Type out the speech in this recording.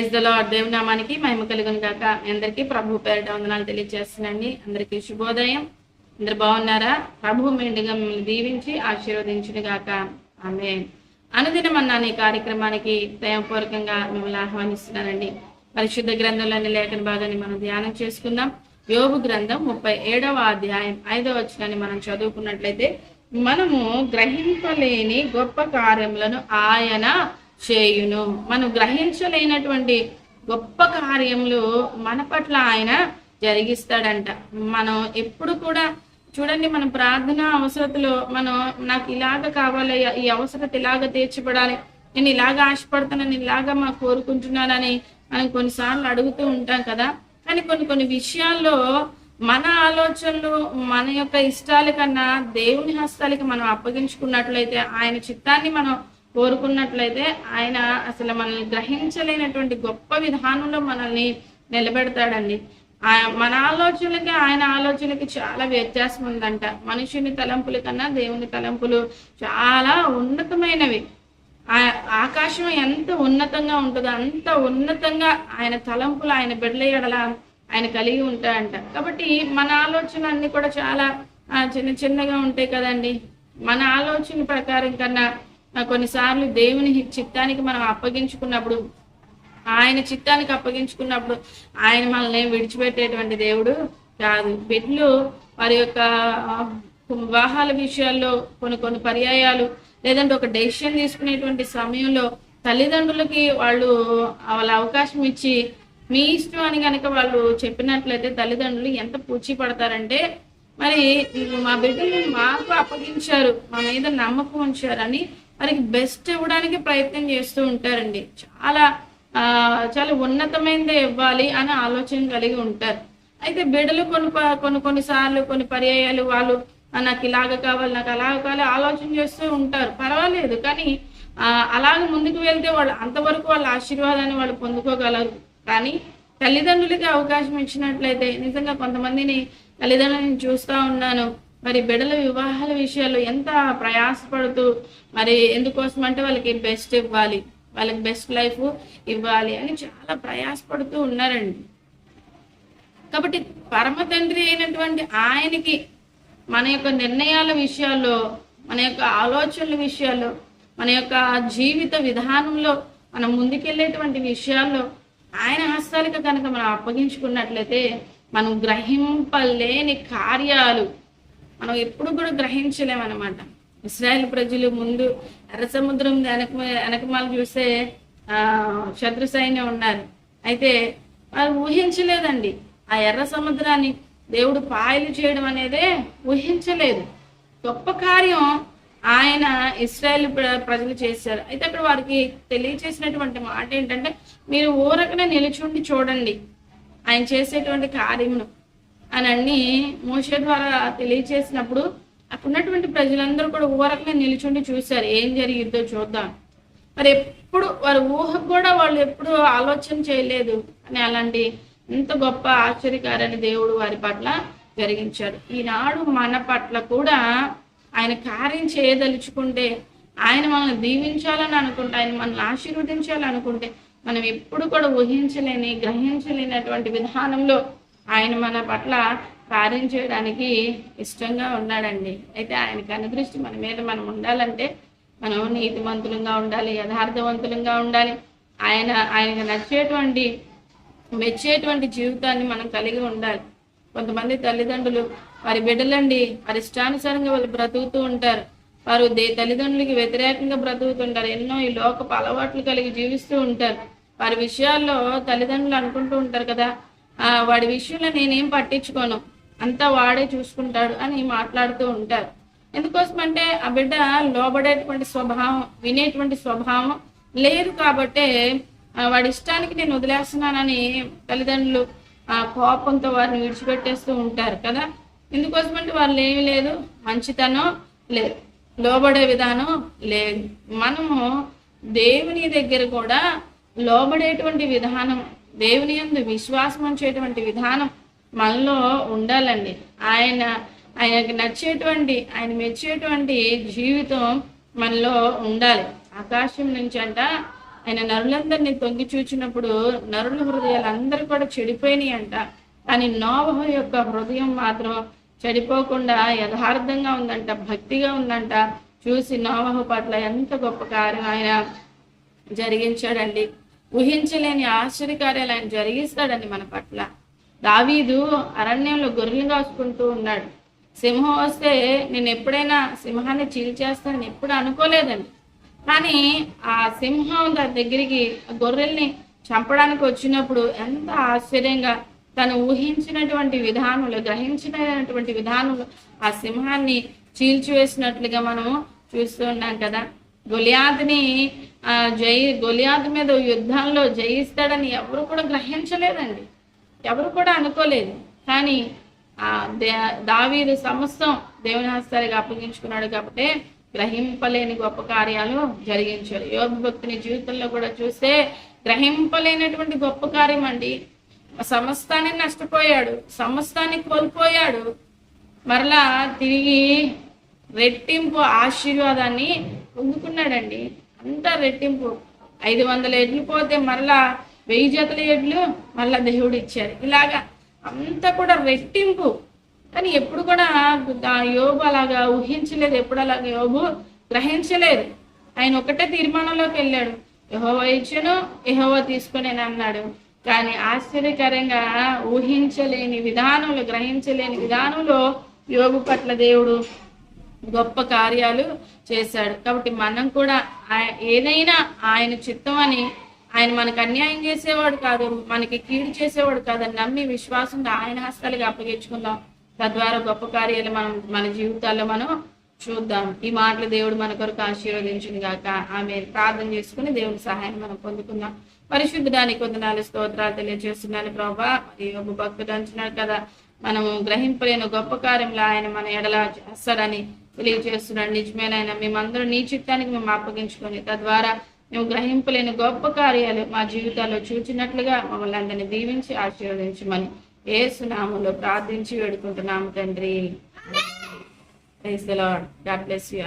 Praise దలో దేవునామానికి మహిమ కలుగును కాక మీ అందరికీ ప్రభు పేరిట వందనాలు తెలియజేస్తున్నాండి అందరికీ శుభోదయం. అందరు బాగున్నారా? ప్రభు మెండుగా మిమ్మల్ని దీవించి ఆశీర్వదించును గాక. ఆమె అనుదినం అన్నాను ఈ కార్యక్రమానికి దయపూర్వకంగా మిమ్మల్ని ఆహ్వానిస్తున్నానండి. పరిశుద్ధ గ్రంథంలోని లేఖన భాగాన్ని మనం ధ్యానం చేసుకుందాం. యోగు గ్రంథం ముప్పై ఏడవ అధ్యాయం ఐదవ వచనాన్ని మనం చదువుకున్నట్లయితే మనము గ్రహింపలేని గొప్ప కార్యములను ఆయన చేయును. మనం గ్రహించలేనటువంటి గొప్ప కార్యములు మన పట్ల ఆయన జరిగిస్తాడంట. మనం ఎప్పుడు కూడా చూడండి మన ప్రార్థన అవసరతలో మనం నాకు ఇలాగ కావాలి ఈ అవసరత ఇలాగ తీర్చబడాలి నేను ఇలాగ ఆశపడుతున్నాను ఇలాగ మా కోరుకుంటున్నానని మనం కొన్నిసార్లు అడుగుతూ ఉంటాం కదా. కానీ కొన్ని కొన్ని విషయాల్లో మన ఆలోచనలు మన యొక్క ఇష్టాల కన్నా దేవుని హస్తాలకి మనం అప్పగించుకున్నట్లయితే ఆయన చిత్తాన్ని మనం కోరుకున్నట్లయితే ఆయన అసలు మనల్ని గ్రహించలేనటువంటి గొప్ప విధానంలో మనల్ని నిలబెడతాడండి. మన ఆలోచనలకి ఆయన ఆలోచనలకి చాలా వ్యత్యాసం ఉందంట. మనుషుని తలంపుల కన్నా దేవుని తలంపులు చాలా ఉన్నతమైనవి. ఆ- ఆకాశం ఎంత ఉన్నతంగా ఉంటుందో అంత ఉన్నతంగా ఆయన తలంపులు ఆయన బిడ్డల ఎడల ఆయన కలిగి ఉంటాయంట. కాబట్టి మన ఆలోచన అన్ని కూడా చాలా ఆ, చిన్న చిన్నగా ఉంటాయి కదండి. మన ఆలోచన ప్రకారం కన్నా కొన్నిసార్లు దేవుని చిత్తానికి మనం అప్పగించుకున్నప్పుడు ఆయన చిత్తానికి అప్పగించుకున్నప్పుడు ఆయన మనల్ని విడిచిపెట్టేటువంటి దేవుడు కాదు. బిడ్లు వారి యొక్క వివాహాల విషయాల్లో కొన్ని కొన్ని పర్యాయాలు లేదంటే ఒక డెసిషన్ తీసుకునేటువంటి సమయంలో తల్లిదండ్రులకి వాళ్ళు వాళ్ళ అవకాశం ఇచ్చి మీ ఇష్టం అని కనుక వాళ్ళు చెప్పినట్లయితే తల్లిదండ్రులు ఎంత పూచి పడతారంటే మరి మా బిడ్డలు మాకు అప్పగించారు మా మీద నమ్మకం ఉంచారని వారికి బెస్ట్ ఇవ్వడానికి ప్రయత్నం చేస్తూ ఉంటారండి. చాలా ఆ, చాలా ఉన్నతమైనది ఇవ్వాలి అని ఆలోచన కలిగి ఉంటారు. అయితే బిడ్డలు కొన్ని కొన్ని కొన్నిసార్లు కొన్ని పర్యాయాలు వాళ్ళు నాకు ఇలాగ కావాలి నాకు అలాగ కావాలి ఆలోచన చేస్తూ ఉంటారు. పర్వాలేదు కానీ అలాగే అలాగ ముందుకు వెళ్తే వాళ్ళు అంతవరకు వాళ్ళ ఆశీర్వాదాన్ని వాళ్ళు పొందుకోగలరు. కానీ తల్లిదండ్రులకి అవకాశం ఇచ్చినట్లయితే నిజంగా కొంతమందిని తల్లిదండ్రులను చూస్తూ ఉన్నాను. మరి బిడల వివాహాల విషయాల్లో ఎంత ప్రయాసపడుతూ మరి ఎందుకోసం అంటే వాళ్ళకి బెస్ట్ ఇవ్వాలి వాళ్ళకి బెస్ట్ లైఫ్ ఇవ్వాలి అని చాలా ప్రయాసపడుతూ ఉన్నారండి. కాబట్టి పరమ తండ్రి అయినటువంటి ఆయనకి మన యొక్క నిర్ణయాల విషయాల్లో మన యొక్క ఆలోచనల విషయాల్లో మన యొక్క జీవిత విధానంలో మనం ముందుకెళ్ళేటువంటి విషయాల్లో ఆయన హస్తాలకు కనుక మనం అప్పగించుకున్నట్లయితే మనం గ్రహింపలేని కార్యాలు మనం ఎప్పుడు కూడా గ్రహించలేమన్నమాట ఇస్రాయేల్ ప్రజలు ముందు ఎర్ర సముద్రం వెనక వెనకమాల చూస్తే ఆ శత్రు సైన్యం ఉన్నారు. అయితే వారు ఊహించలేదండి. ఆ ఎర్ర సముద్రాన్ని దేవుడు పాయలు చేయడం అనేదే ఊహించలేదు. గొప్ప కార్యం ఆయన ఇస్రాయేల్ ప్ర- ప్రజలు చేశారు. అయితే అక్కడ వారికి తెలియచేసినటువంటి మాట ఏంటంటే మీరు ఊరకనే నిలుచుండి చూడండి. ఆయన చేసేటువంటి కార్యమును. అని అన్ని మోసే ద్వారా తెలియచేసినప్పుడు అక్కడున్నటువంటి ప్రజలందరూ కూడా ఊరకనే నిలుచుండి చూశారు. ఏం జరిగిద్దో చూద్దాం. మరి ఎప్పుడు వారి ఊహకు కూడా వాళ్ళు ఎప్పుడు ఆలోచన చేయలేదు. అని అలాంటి ఇంత గొప్ప ఆశ్చర్యకారని దేవుడు వారి పట్ల జరిగించాడు. ఈనాడు మన పట్ల కూడా ఆయన కార్యం చేయదలుచుకుంటే ఆయన మనల్ని దీవించాలని అనుకుంటే ఆయన మనల్ని ఆశీర్వదించాలనుకుంటే మనం ఎప్పుడు కూడా ఊహించలేని గ్రహించలేనటువంటి విధానంలో ఆయన మన పట్ల కార్యం చేయడానికి ఇష్టంగా ఉన్నాడండి. అయితే ఆయనకి అనుదృష్టి మన మీద మనం ఉండాలంటే మనం నీతివంతులంగా ఉండాలి యథార్థవంతులంగా ఉండాలి. ఆయన ఆయనకు నచ్చేటువంటి మెచ్చేటువంటి జీవితాన్ని మనం కలిగి ఉండాలి. కొంతమంది తల్లిదండ్రులు వారి బిడ్డలండి వారి ఇష్టానుసారంగా వాళ్ళు బ్రతుకుతూ ఉంటారు. వారు దే తల్లిదండ్రులకి వ్యతిరేకంగా బ్రతుకుతుంటారు ఎన్నో ఈ లోకపు అలవాట్లు కలిగి జీవిస్తూ ఉంటారు. వారి విషయాల్లో తల్లిదండ్రులు అనుకుంటూ ఉంటారు కదా వాడి విషయంలో నేనేం పట్టించుకోను. అంతా వాడే చూసుకుంటాడు అని మాట్లాడుతూ ఉంటారు. ఎందుకోసం అంటే ఆ బిడ్డ లోబడేటువంటి స్వభావం వినేటువంటి స్వభావం లేదు కాబట్టే వాడి ఇష్టానికి నేను వదిలేస్తున్నానని తల్లిదండ్రులు ఆ కోపంతో వారిని విడిచిపెట్టేస్తూ ఉంటారు కదా. ఎందుకోసం అంటే వాళ్ళు ఏమీ లేదు మంచితనం లేదు లోబడే విధానం లేదు. మనము దేవుని దగ్గర కూడా లోబడేటువంటి విధానం దేవుని యందు విశ్వాసం ఉంచేటువంటి విధానం మనలో ఉండాలండి. ఆయన ఆయనకి నచ్చేటువంటి ఆయన మెచ్చేటువంటి జీవితం మనలో ఉండాలి. ఆకాశం నుంచి అంట ఆయన నరులందరినీ తొంగి చూచినప్పుడు నరుల హృదయాలు అందరూ కూడా చెడిపోయినాయి అంట. కానీ నోవహ యొక్క హృదయం మాత్రం చెడిపోకుండా యథార్థంగా ఉందంట భక్తిగా ఉందంట. చూసి నోవహ పట్ల ఎంత గొప్ప కార్యం ఆయన జరిగించాడండి. ఊహించలేని ఆశ్చర్యకార్యాలు ఆయన జరిగిస్తాడండి మన పట్ల. దావీదు అరణ్యంలో గొర్రెలు కాసుకుంటూ ఉన్నాడు. సింహం వస్తే నేను ఎప్పుడైనా సింహాన్ని చీల్చేస్తానని ఎప్పుడు అనుకోలేదండి. కానీ ఆ సింహం దాని దగ్గరికి గొర్రెల్ని చంపడానికి వచ్చినప్పుడు ఎంత ఆశ్చర్యంగా తను ఊహించినటువంటి విధానంలో గ్రహించినటువంటి విధానంలో ఆ సింహాన్ని చీల్చివేసినట్లుగా మనము చూస్తూ ఉన్నాం కదా. గొలియాద్ని ఆ జయి గొలియాద్ మీద యుద్ధంలో జయిస్తాడని ఎవరు కూడా గ్రహించలేదండి. ఎవరు కూడా అనుకోలేదు. కానీ ఆ దే దావీదు సమస్తం దేవుని హస్తానికి అప్పగించుకున్నాడు కాబట్టి గ్రహింపలేని గొప్ప కార్యాలు జరిగించాడు యోగ భక్తుని జీవితంలో కూడా చూస్తే గ్రహింపలేనటువంటి గొప్ప కార్యం అండి. సమస్తాన్ని నష్టపోయాడు సమస్తాన్ని కోల్పోయాడు. మరలా తిరిగి రెట్టింపు ఆశీర్వాదాన్ని పొందుకున్నాడండి. అంతా రెట్టింపు. ఐదు వందల ఎడ్లు పోతే మరలా వెయ్యి జతల ఎడ్లు మళ్ళా దేవుడు ఇచ్చారు. ఇలాగా అంతా కూడా రెట్టింపు. కానీ ఎప్పుడు కూడా యోగు యోబు అలాగా ఊహించలేదు. ఎప్పుడు అలాగా యోబు గ్రహించలేదు. ఆయన ఒకటే తీర్మానంలోకి వెళ్ళాడు. యహోవ ఇచ్చను యహోవ తీసుకునేని అన్నాడు. కానీ ఆశ్చర్యకరంగా ఊహించలేని విధానంలో గ్రహించలేని విధానంలో యోగు పట్ల దేవుడు గొప్ప కార్యాలు చేశాడు. కాబట్టి మనం కూడా ఏదైనా ఆయన చిత్తం అని ఆయన మనకు అన్యాయం చేసేవాడు కాదు మనకి కీడు చేసేవాడు కాదని నమ్మి విశ్వాసంగా ఆయన హస్తాలుగా అప్పగించుకుందాం. తద్వారా గొప్ప కార్యాలు మనం మన జీవితాల్లో మనం చూద్దాం. ఈ మాటలు దేవుడు మన కొరకు ఆశీర్వదించింది కాక ఆమె ప్రార్థన చేసుకుని దేవుడి సహాయం మనం పొందుకుందాం. పరిశుద్ధడానికి వందనాలు స్తోత్రాలు తెలియజేస్తున్నాను ప్రభా. మరి ఒక భక్తుడు అంటున్నాడు కదా మనము గ్రహింపలేని గొప్ప కార్యంలో ఆయన మన ఎడలా చేస్తాడని తెలియజేస్తున్నాడు. నిజమేనైనా మేమందరం నీ చిత్తానికి మేము అప్పగించుకొని తద్వారా మేము గ్రహింపలేని గొప్ప కార్యాలు మా జీవితాల్లో చూచినట్లుగా మమ్మల్ని అందరిని దీవించి ఆశీర్వదించమని ఏ సునామంలో ప్రార్థించి వేడుకుంటున్నాము తండ్రి. Praise God bless you